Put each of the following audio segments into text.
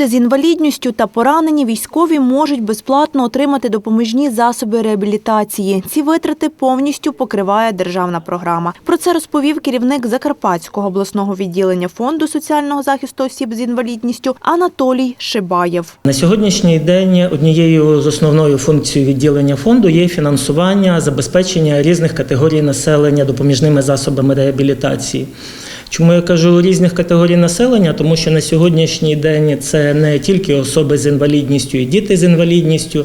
Люди з інвалідністю та поранені військові можуть безплатно отримати допоміжні засоби реабілітації. Ці витрати повністю покриває державна програма. Про це розповів керівник Закарпатського обласного відділення фонду соціального захисту осіб з інвалідністю Анатолій Шибаєв. На сьогоднішній день однією з основною функцією відділення фонду є фінансування забезпечення різних категорій населення допоміжними засобами реабілітації. Чому я кажу різних категорій населення? Тому що на сьогоднішній день це не тільки особи з інвалідністю і діти з інвалідністю,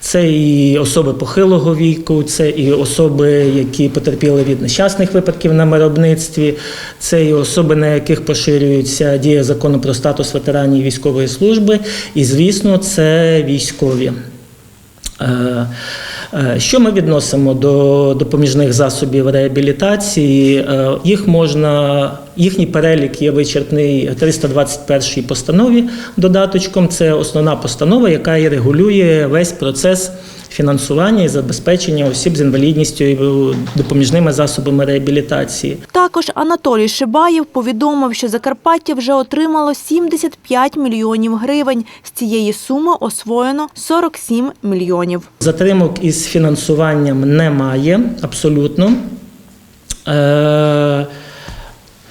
це і особи похилого віку, це і особи, які потерпіли від нещасних випадків на виробництві, це і особи, на яких поширюється дія закону про статус ветеранів військової служби, і, звісно, це військові. Е, Що ми відносимо до допоміжних засобів реабілітації? Е, Їх можна, їхній перелік є вичерпний 321 постанові додаточком. Це основна постанова, яка і регулює весь процес фінансування і забезпечення осіб з інвалідністю і допоміжними засобами реабілітації. Також Анатолій Шибаєв повідомив, що Закарпаття вже отримало 75 мільйонів гривень. З цієї суми освоєно 47 мільйонів. Затримок із фінансуванням немає абсолютно. Е,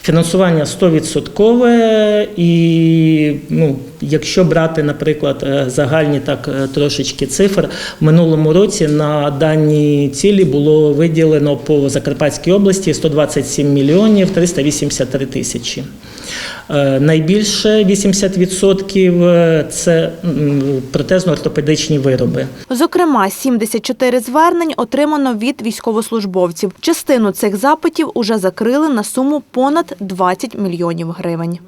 Фінансування 100% і ну, якщо брати, наприклад, е, загальні так е, трошечки цифр, в минулому році на дані цілі було виділено по Закарпатській області 127 мільйонів 383 тисячі. Е, Найбільше 80% це протезно-ортопедичні вироби. Зокрема, 74 звернень отримано від військовослужбовців. Частину цих запитів уже закрили на суму понад 20 мільйонів гривень.